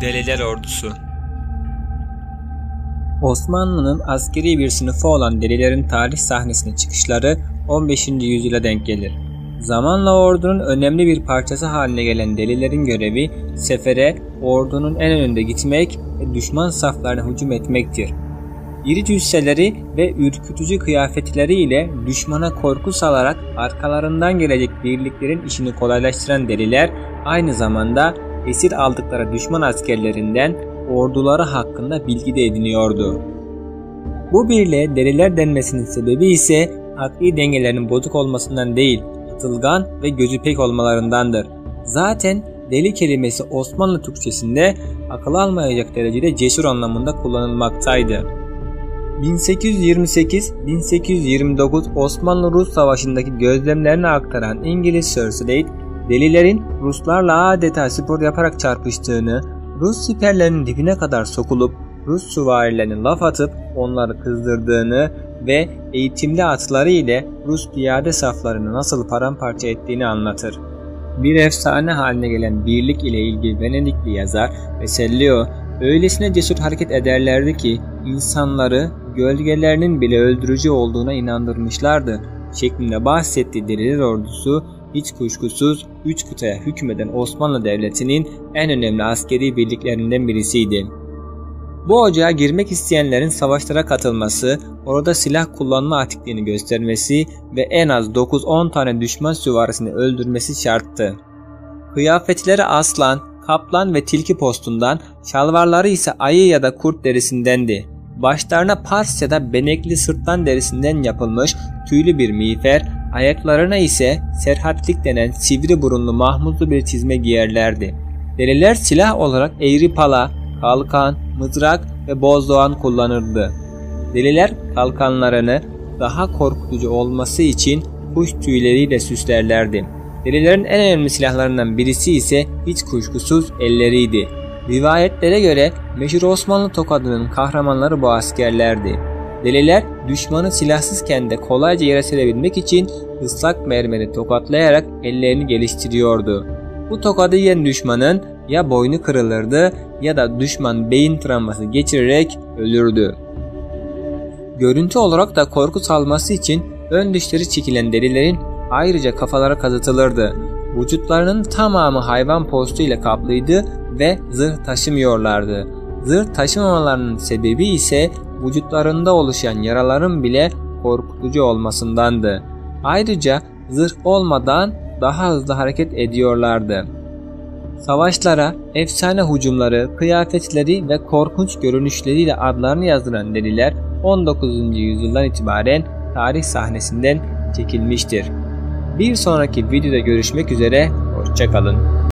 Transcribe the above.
Deliler Ordusu Osmanlı'nın askeri bir sınıfı olan delilerin tarih sahnesine çıkışları 15. yüzyıla denk gelir. Zamanla ordunun önemli bir parçası haline gelen delilerin görevi sefere ordunun en önünde gitmek ve düşman saflarına hücum etmektir. İri cüsseleri ve ürkütücü kıyafetleriyle düşmana korku salarak arkalarından gelecek birliklerin işini kolaylaştıran deliler aynı zamanda esir aldıkları düşman askerlerinden orduları hakkında bilgi de ediniyordu. Bu birliğe deliler denmesinin sebebi ise akli dengelerinin bozuk olmasından değil, atılgan ve gözü pek olmalarındandır. Zaten deli kelimesi Osmanlı Türkçesinde akıl almayacak derecede cesur anlamında kullanılmaktaydı. 1828-1829 Osmanlı-Rus Savaşı'ndaki gözlemlerini aktaran İngiliz Sir Slade, delilerin Ruslarla adeta spor yaparak çarpıştığını, Rus siperlerinin dibine kadar sokulup Rus süvarilerine laf atıp onları kızdırdığını ve eğitimli atları ile Rus piyade saflarını nasıl paramparça ettiğini anlatır. Bir efsane haline gelen birlik ile ilgili Venedikli yazar Vesellio öylesine cesur hareket ederlerdi ki insanları gölgelerinin bile öldürücü olduğuna inandırmışlardı şeklinde bahsettiği deliler ordusu hiç kuşkusuz 3 kıtaya hükmeden Osmanlı Devleti'nin en önemli askeri birliklerinden birisiydi. Bu ocağa girmek isteyenlerin savaşlara katılması, orada silah kullanma atikliğini göstermesi ve en az 9-10 tane düşman süvarisini öldürmesi şarttı. Kıyafetleri aslan, kaplan ve tilki postundan, şalvarları ise ayı ya da kurt derisindendi. Başlarına pars ya da benekli sırtlan derisinden yapılmış tüylü bir miğfer, ayaklarına ise serhatlik denen sivri burunlu mahmuzlu bir çizme giyerlerdi. Deliler silah olarak eğri pala, kalkan, mızrak ve bozdoğan kullanırdı. Deliler kalkanlarını daha korkutucu olması için kuş tüyleriyle süslerlerdi. Delilerin en önemli silahlarından birisi ise hiç kuşkusuz elleriydi. Rivayetlere göre meşhur Osmanlı tokadının kahramanları bu askerlerdi. Deliler düşmanı silahsızken de kolayca yere serebilmek için ıslak mermeri tokatlayarak ellerini geliştiriyordu. Bu tokadı yiyen düşmanın ya boynu kırılırdı ya da düşman beyin travması geçirerek ölürdü. Görüntü olarak da korku salması için ön dişleri çekilen delilerin ayrıca kafalara kazıtılırdı. Vücutlarının tamamı hayvan postu ile kaplıydı ve zırh taşımıyorlardı. Zırh taşımamalarının sebebi ise vücutlarında oluşan yaraların bile korkutucu olmasındandı. Ayrıca zırh olmadan daha hızlı hareket ediyorlardı. Savaşlara, efsane hücumları, kıyafetleri ve korkunç görünüşleriyle adlarını yazdıran deliler 19. yüzyıldan itibaren tarih sahnesinden çekilmiştir. Bir sonraki videoda görüşmek üzere, hoşçakalın.